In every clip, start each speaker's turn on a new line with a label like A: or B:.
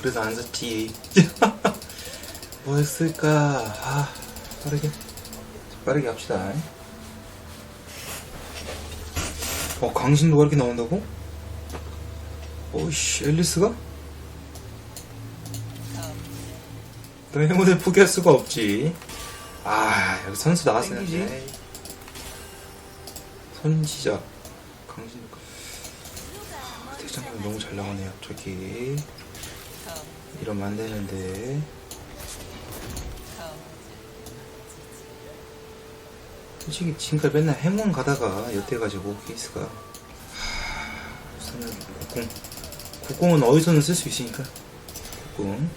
A: 그래서 안 샀지. 뭐 했을까? 아, 빠르게. 빠르게 합시다. 어, 강신도가 이렇게 나온다고? 오이씨, 앨리스가? 너 행운을 포기할 수가 없지. 아, 여기 선수 나왔었는데. 선지자. 강신도. 아, 대장님이 너무 잘 나가네요, 저기. 이러면 안 되는데. 솔직히 지금까지 맨날 행운 가다가 여태가지고 케이스가. 하, 우선은 국공. 국공은 어디서는 쓸 수 있으니까. 국공.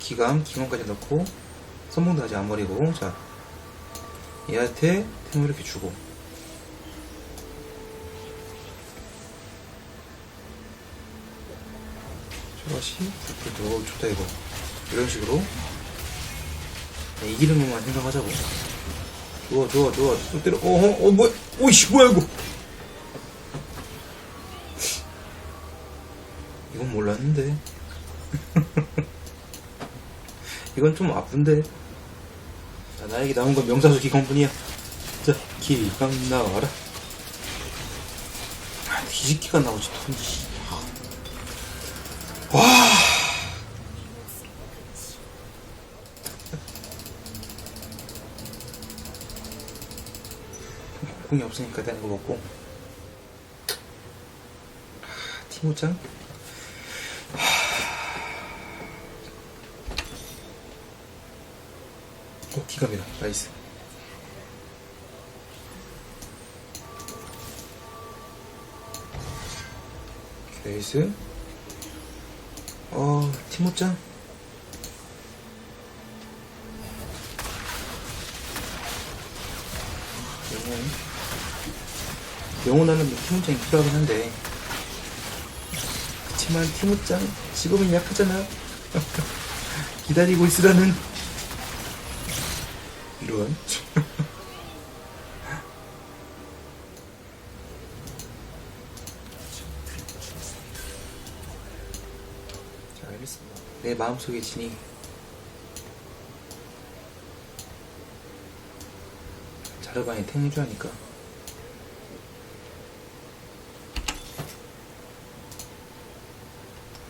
A: 기감, 기감까지 넣고, 선봉도 아직 안 버리고, 자. 얘한테 템을 이렇게 주고. 초가시, 어, 좋다, 이거. 이런 식으로. 네, 이기는 것만 생각하자고. 좋아, 좋아, 좋아. 또 때려. 어, 어, 어, 뭐야. 오이씨, 뭐야, 이거. 이건 몰랐는데. 이건 좀 아픈데. 자, 나에게 나온 건 명사수 기관뿐이야. 자, 기관 나와라. 아, 뒤집기가 나오지, 돈이. 공이 없으니까 일단 이거 먹고. 아, 티모짱? 오, 기감이다. 나이스. 나이스. 어, 티모짱? 영혼하는 티모짱이 필요하긴 한데. 그치만 티모짱 직업은 약하잖아. 기다리고 있으라는. 이런. 자, 알겠습니다. 내 마음속에 진이 자르반이 탱해줘 하니까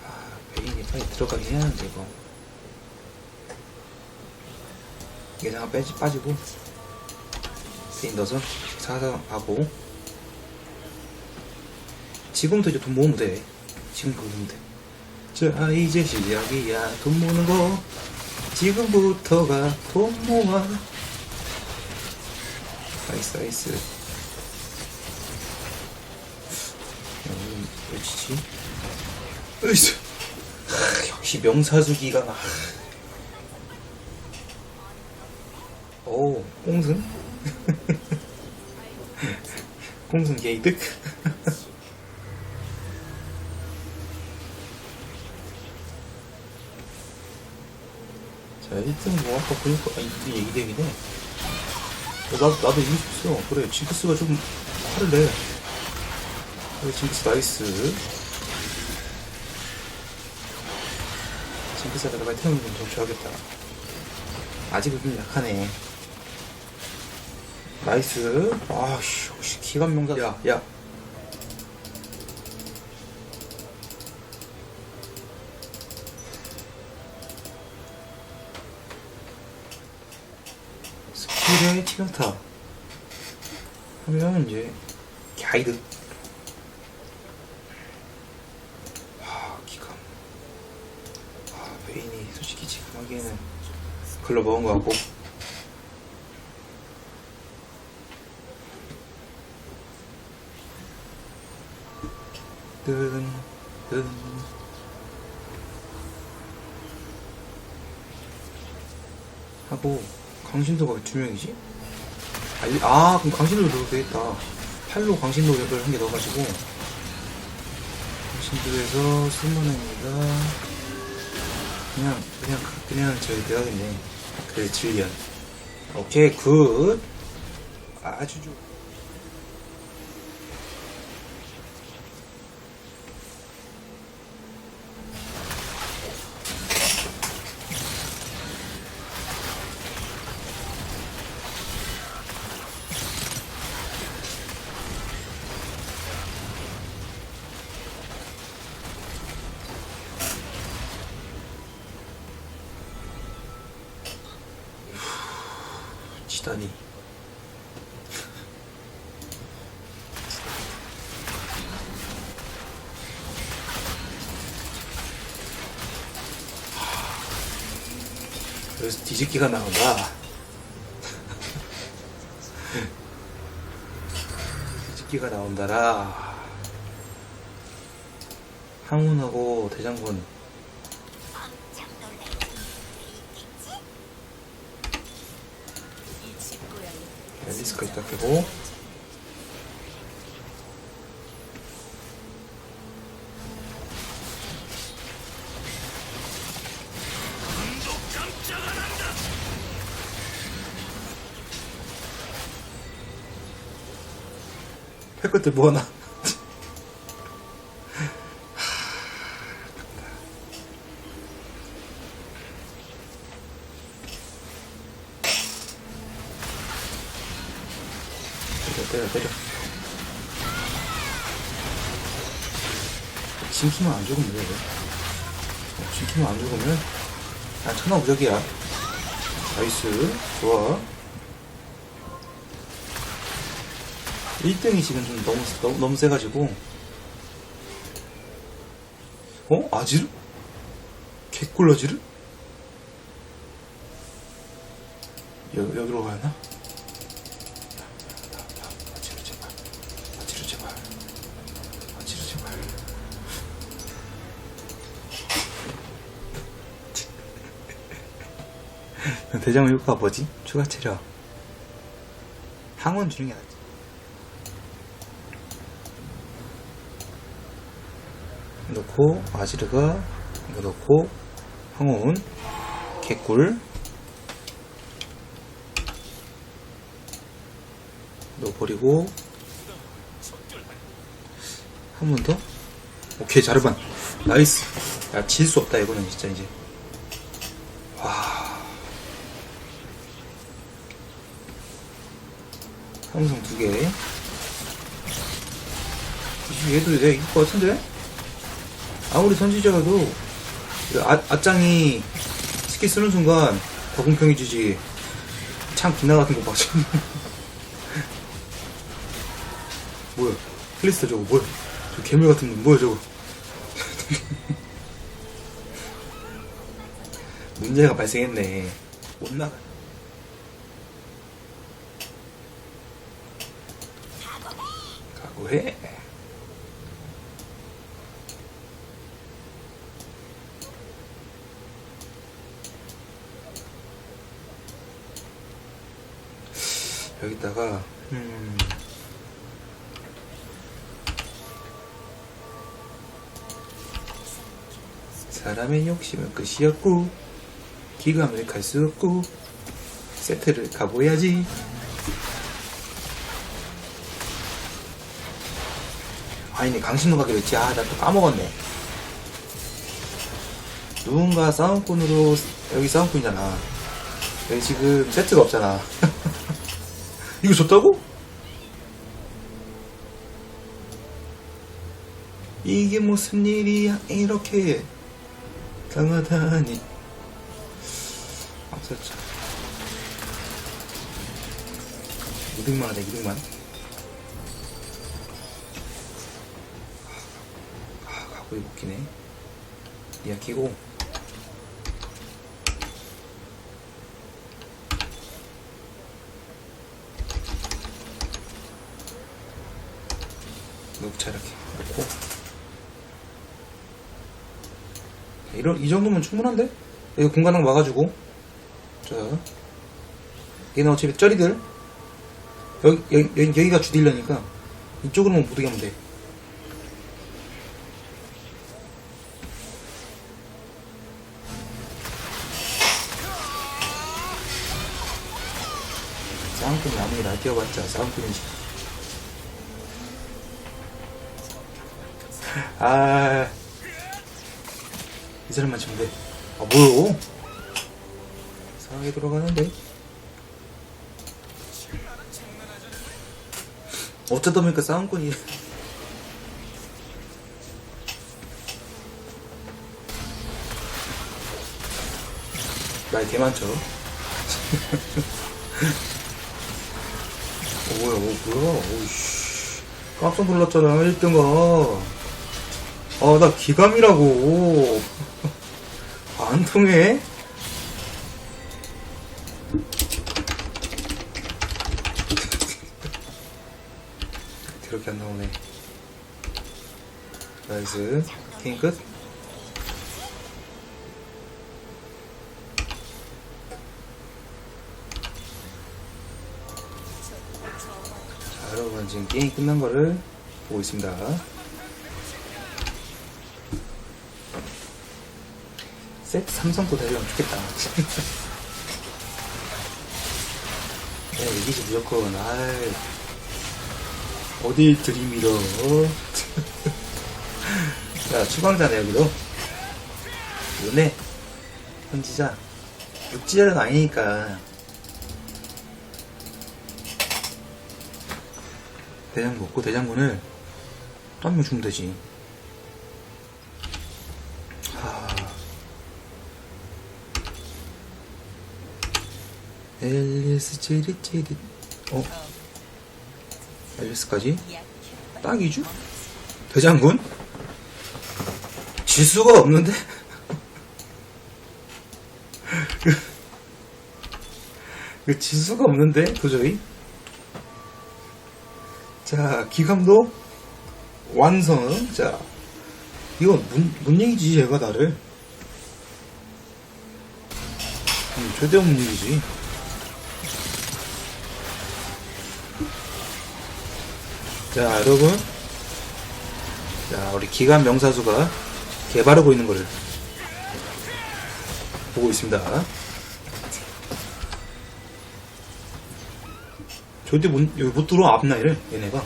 A: 아, 베인이 빨리 들어가긴 해야 하는데 이거 잠깐 빼지 빠지고 베인 넣어서 사사하고 지금부터 이제 돈 모으면 돼 지금 모으면 돼 자, 이제 시작이야. 돈 모으는 거. 지금부터가 돈 모아. 나이스, 나이스. 야, 오늘 몇 치지? 으이스. 하, 역시 명사수기가 나. 오, 꽁승? 꽁승 게이득? 자, 1등 뭐 아까 보니까 아, 이들이 얘기되긴 해. 어, 나도, 나도 이길 수 있어. 그래, 징크스가 좀 화를 내. 그래, 징크스 나이스. 빨리 태우는 좀 줘야겠다. 아직은 좀 약하네. 나이스. 아, 씨, 역시 기관 명사. 야, 야. 스킬의 티라타 하면 이제 가이드 아 기감 아 메인이 솔직히 지금 하기에는 글러 먹은 것 같고 뜬, 뜬. 하고 강신도가 두 명이지? 알리, 아, 그럼 강신도 넣어도 되겠다. 팔로 강신도 랩을 한개 넣어가지고. 강신도에서 쓸모냅니다. 그냥, 그냥, 그냥 저희 대학이네. 그, 질리언. 오케이, 굿. 아주 좋 지다니. 여기서 뒤집기가 나온다. 뒤집기가 나온다라. 항운하고 대장군.
B: 깜짝 놀랄 일이 있겠지? 이 집고양이
A: 앨리 있다 켜고. 할 것들 뭐하나? 심키면 안 죽으면 돼 어, 심키면 안 죽으면 난 천하 무적이야 나이스 좋아 1등이 지금 좀 너무 너무, 너무 세가지고 어? 아지르? 개꿀러지르? 여, 여기로 가야나? 아지르 제발 아지르 제발 아지르 제발 대장의 효과가 뭐지? 추가 체력. 항원 주는 게 낫지. 넣고 아지르가 이거 넣고 항온 개꿀. 넣어버리고. 한 번 더? 오케이 자르반. 나이스. 야 질 수 없다 이거는 진짜 이제 항성 두 개. 얘도 내가 이길 것 같은데? 아무리 선지자라도 그 아, 아짱이 스킬 쓰는 순간 더 공평해지지. 참 기나 같은 거 봐줘 뭐야? 클리스터 저거 뭐야? 저 괴물 같은 거 뭐야 저거? 문제가 발생했네. 못 나가 각오해. 여기다가 음 사람의 욕심은 끝이었고 기감을 갈수 없고 세트를 가보야지 아니네 강신로 가기로 했지 아 나 또 까먹었네. 누군가 싸움꾼으로 여기 싸움꾼이잖아. 여기 지금 세트가 없잖아. 이거 줬다고? 이게 무슨 일이야? 이렇게 당하다니. 앞섰죠 2등만 하자 2등만 아 가고이 웃기네 야 키고. 녹차 이렇게 놓고. 이런 이 정도면 충분한데? 이거 공간을 막아주고. 자. 얘는 어차피 쩌리들? 여기, 여기, 여기, 여기가 주딜러니까 이쪽으로만 못 오게 하면 돼. 쌍꾼이 아무리 날뛰어봤자 쌍꾼이지. 아, 이 사람만 치면 돼. 아, 뭐요? 이상하게 돌아가는데? 어쩌다 보니까 싸움꾼이. 말 개 많죠? 어, 뭐야, 어, 뭐야, 오이씨. 깜짝 놀랐잖아, 1등가. 아, 나 기감이라고. 안 통해? 이렇게 안 나오네. 나이스. 게임 끝. 여러분 지금 게임 끝난 거를 보고 있습니다. 세트 삼성 또 되면 좋겠다. 네, 이기지 무조건. 아이. 어딜 들이밀어. 자, 추방자네, 여기도. 은혜. 현지자. 육지자는 아니니까. 대장 먹고 대장군을 딴명 주면 되지. 하... 앨리스 찌릿찌릿. 어? 앨리스까지? 딱이죠? 대장군? 지수가 없는데? 그 지수가 없는데 도저히 자 기감도 완성. 자 이건 문, 뭔 얘기지 얘가 나를? 음, 최대 없는 얘기지? 자 여러분. 자 우리 기감 명사수가 개바르고 있는 거를 보고 있습니다 절대 못, 여기 못 들어와 앞라인을? 얘네가?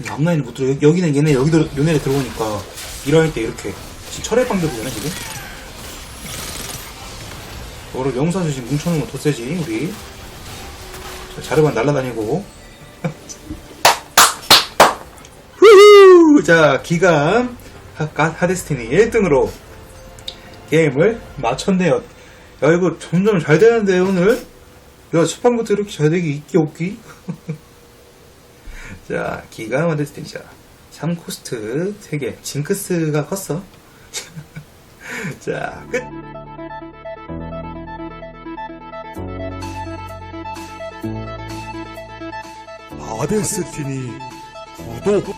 A: 음, 앞라인을 못 들어 여기, 는 얘네 여기 들 요네를 들어오니까 일할 때 이렇게 지금 철의 방대 보잖아 지금? 저거를 명사수 지금 뭉쳐놓은 건더 세지 우리. 자, 자르반 날라다니고. 자 하- 하데스티니 1등으로 게임을 마쳤네요. 야 이거 점점 잘 되는데 오늘 야 첫판부터 이렇게 잘 되기 있기 없기? 자 기감 하데스티니 자 3코스트 3개 징크스가 컸어. 자 끝.
C: 아데스티니 구독